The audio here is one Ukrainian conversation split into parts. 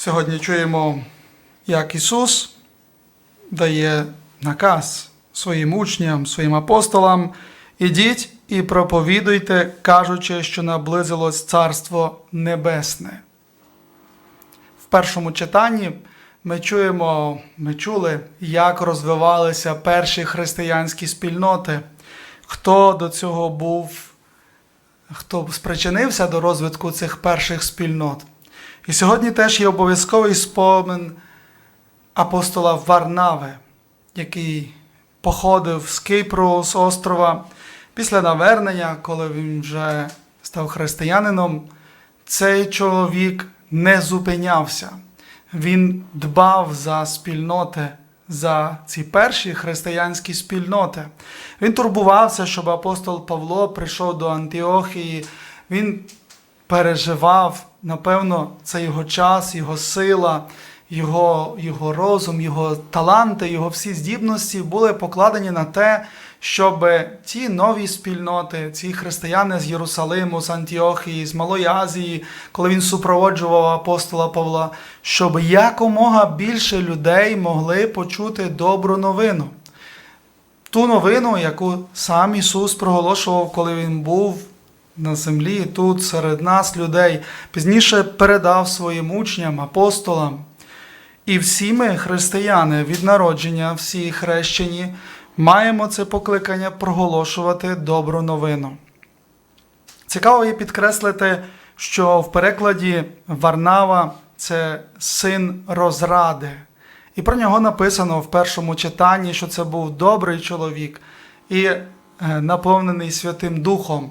Сьогодні чуємо, як Ісус дає наказ своїм учням, своїм апостолам: ідіть і проповідуйте, кажучи, що наблизилось Царство Небесне. В першому читанні ми чуємо, ми чули, як розвивалися перші християнські спільноти, хто до цього був, хто спричинився до розвитку цих перших спільнот. І сьогодні теж є обов'язковий спомин апостола Варнави, який походив з Кипру, з острова. Після навернення, коли він вже став християнином, цей чоловік не зупинявся. Він дбав за спільноти, за ці перші християнські спільноти. Він турбувався, щоб апостол Павло прийшов до Антіохії. Він переживав, напевно, це його час, його сила, його, його розум, його таланти, його всі здібності були покладені на те, щоб ті нові спільноти, ці християни з Єрусалиму, з Антіохії, з Малої Азії, коли він супроводжував апостола Павла, щоб якомога більше людей могли почути добру новину. Ту новину, яку сам Ісус проголошував, коли Він був на землі, тут серед нас, людей, пізніше передав своїм учням, апостолам. І всі ми, християни, від народження, всі хрещені, маємо це покликання проголошувати добру новину. Цікаво є підкреслити, що в перекладі Варнава це син розради. І про нього написано в першому читанні, що це був добрий чоловік і е, наповнений Святим Духом.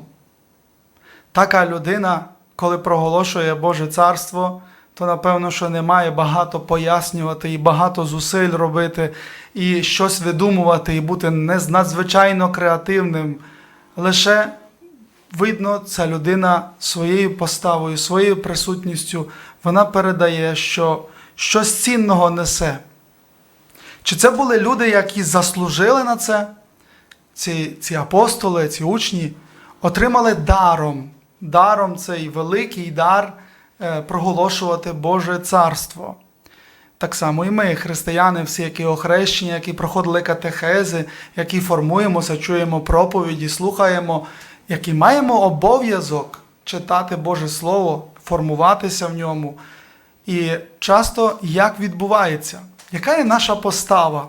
Така людина, коли проголошує Боже Царство, то напевно, що не має багато пояснювати і багато зусиль робити, і щось видумувати, і бути надзвичайно креативним. Лише видно, ця людина своєю поставою, своєю присутністю, вона передає, що щось цінного несе. Чи це були люди, які заслужили на це? Ці, ці апостоли, ці учні отримали даром. Даром цей великий дар е, проголошувати Боже царство. Так само і ми, християни, всі, які охрещені, які проходили катехези, які формуємося, чуємо проповіді, слухаємо, які маємо обов'язок читати Боже Слово, формуватися в ньому. І часто як відбувається? Яка є наша постава?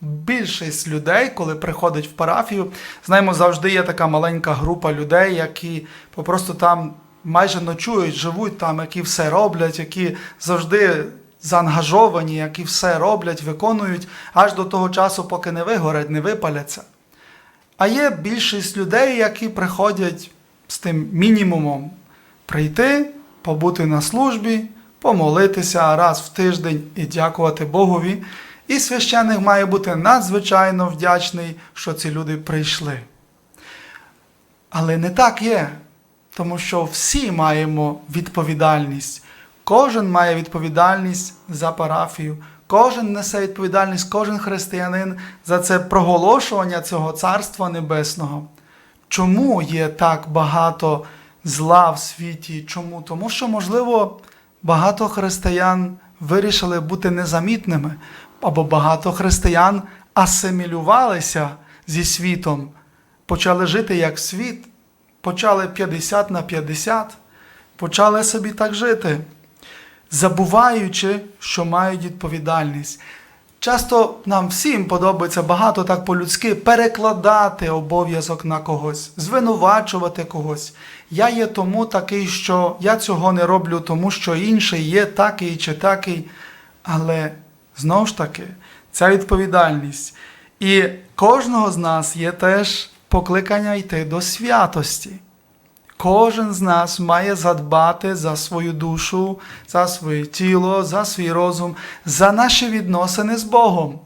Більшість людей, коли приходить в парафію, знаємо, завжди є така маленька група людей, які попросту там майже ночують, живуть там, які все роблять, які завжди заангажовані, які все роблять, виконують аж до того часу, поки не вигорять, не випаляться. А є більшість людей, які приходять з тим мінімумом прийти, побути на службі, помолитися раз в тиждень і дякувати Богові. І священник має бути надзвичайно вдячний, що ці люди прийшли. Але не так є, тому що всі маємо відповідальність. Кожен має відповідальність за парафію, кожен несе відповідальність, кожен християнин за це проголошування цього Царства Небесного. Чому є так багато зла в світі? Чому? Тому що, можливо, багато християн вирішили бути незамітними, або багато християн асимілювалися зі світом, почали жити як світ, почали 50 на 50, почали собі так жити, забуваючи, що мають відповідальність. Часто нам всім подобається багато так по-людськи перекладати обов'язок на когось, звинувачувати когось. Я є тому такий, що я цього не роблю, тому що інший є такий чи такий. Але знову ж таки, ця відповідальність. І кожного з нас є теж покликання йти до святості. Кожен з нас має задбати за свою душу, за своє тіло, за свій розум, за наші відносини з Богом.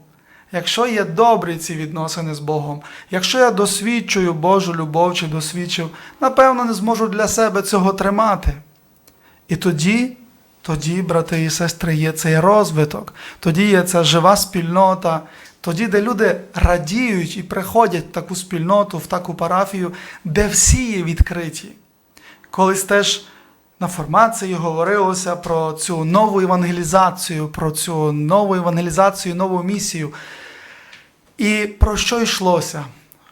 Якщо є добрі ці відносини з Богом, якщо я досвідчую Божу любов чи досвідчив, напевно, не зможу для себе цього тримати. І тоді, тоді, брати і сестри, є цей розвиток, тоді є ця жива спільнота, тоді, де люди радіють і приходять в таку спільноту, в таку парафію, де всі є відкриті. Колись теж на формації говорилося про цю нову евангелізацію, про цю нову евангелізацію, нову місію. І про що йшлося?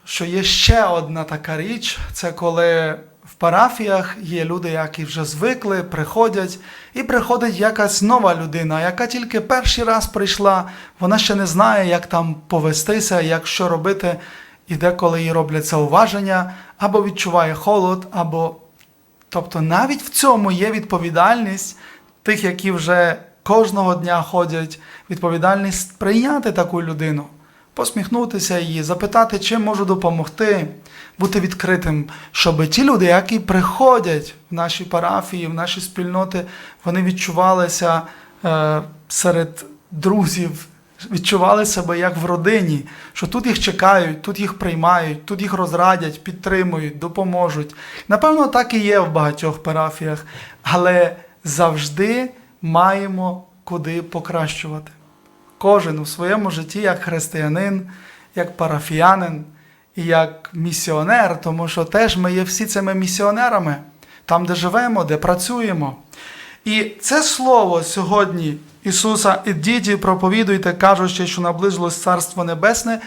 Що є ще одна така річ, це коли в парафіях є люди, які вже звикли, приходять, і приходить якась нова людина, яка тільки перший раз прийшла, вона ще не знає, як там повестися, як що робити, і деколи їй роблять зауваження, або відчуває холод, або. Тобто навіть в цьому є відповідальність тих, які вже кожного дня ходять, відповідальність прийняти таку людину посміхнутися її, запитати, чим можу допомогти, бути відкритим, щоб ті люди, які приходять в наші парафії, в наші спільноти, вони відчувалися е, серед друзів, відчували себе як в родині, що тут їх чекають, тут їх приймають, тут їх розрадять, підтримують, допоможуть. Напевно, так і є в багатьох парафіях, але завжди маємо куди покращувати кожен у своєму житті як християнин, як парафіянин і як місіонер, тому що теж ми є всі цими місіонерами, там, де живемо, де працюємо. І це слово сьогодні Ісуса, ідіть і проповідуйте, кажучи, що наблизилось Царство Небесне,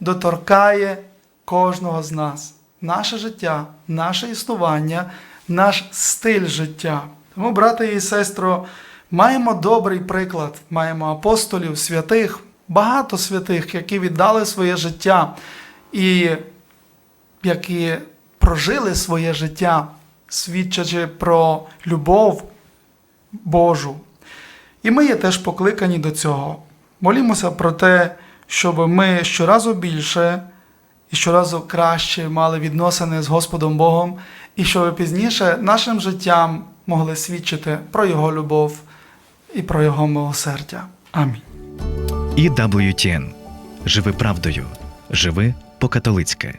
доторкає кожного з нас. Наше життя, наше існування, наш стиль життя. Тому, брате і сестро, Маємо добрий приклад, маємо апостолів, святих, багато святих, які віддали своє життя і які прожили своє життя, свідчачи про любов Божу. І ми є теж покликані до цього. Молімося про те, щоб ми щоразу більше і щоразу краще мали відносини з Господом Богом, і щоб пізніше нашим життям могли свідчити про Його любов і про Його милосердя. Амінь. І WTN. Живи правдою. Живи по-католицьки.